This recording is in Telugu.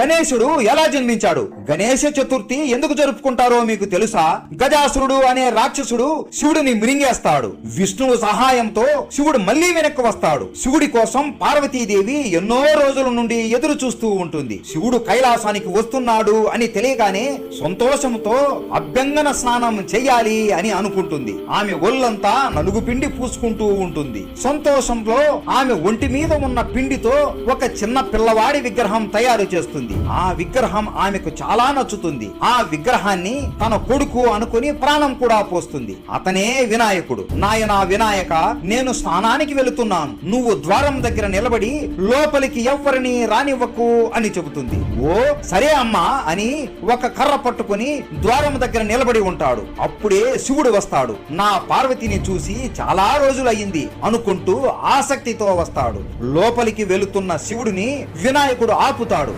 గణేశుడు ఎలా జన్మించాడు? గణేశ చతుర్థి ఎందుకు జరుపుకుంటారో మీకు తెలుసా? గజాసురుడు అనే రాక్షసుడు శివుడిని మిరింగేస్తాడు. విష్ణువు సహాయంతో శివుడు మళ్ళీ వెనక్కి వస్తాడు. శివుడి కోసం పార్వతీదేవి ఎన్నో రోజుల నుండి ఎదురు చూస్తూ ఉంటుంది. శివుడు కైలాసానికి వస్తున్నాడు అని తెలియగానే సంతోషంతో అభ్యంగన స్నానం చెయ్యాలి అని అనుకుంటుంది. ఆమె ఒళ్ళంతా నలుగు పిండి పూసుకుంటూ ఉంటుంది. సంతోషంలో ఆమె ఒంటి మీద ఉన్న పిండితో ఒక చిన్న పిల్లవాడి విగ్రహం తయారు చేస్తుంది. ఆ విగ్రహం ఆమెకు చాలా నచ్చుతుంది. ఆ విగ్రహాన్ని తన కొడుకు అనుకుని ప్రాణం కూడా పోస్తుంది. అతనే వినాయకుడు. నాయనా వినాయక నేను స్నానానికి వెళుతున్నాను. నువ్వు ద్వారం దగ్గర నిలబడి లోపలికి ఎవ్వరిని రానివ్వకు అని చెబుతుంది. ఓ సరే అమ్మా అని ఒక కర్ర పట్టుకుని ద్వారం దగ్గర నిలబడి ఉంటాడు. అప్పుడే శివుడు వస్తాడు. నా పార్వతిని చూసి చాలా రోజులయ్యింది. అనుకుంటూ ఆసక్తితో వస్తాడు. లోపలికి వెళుతున్న శివుడిని వినాయకుడు ఆపుతాడు.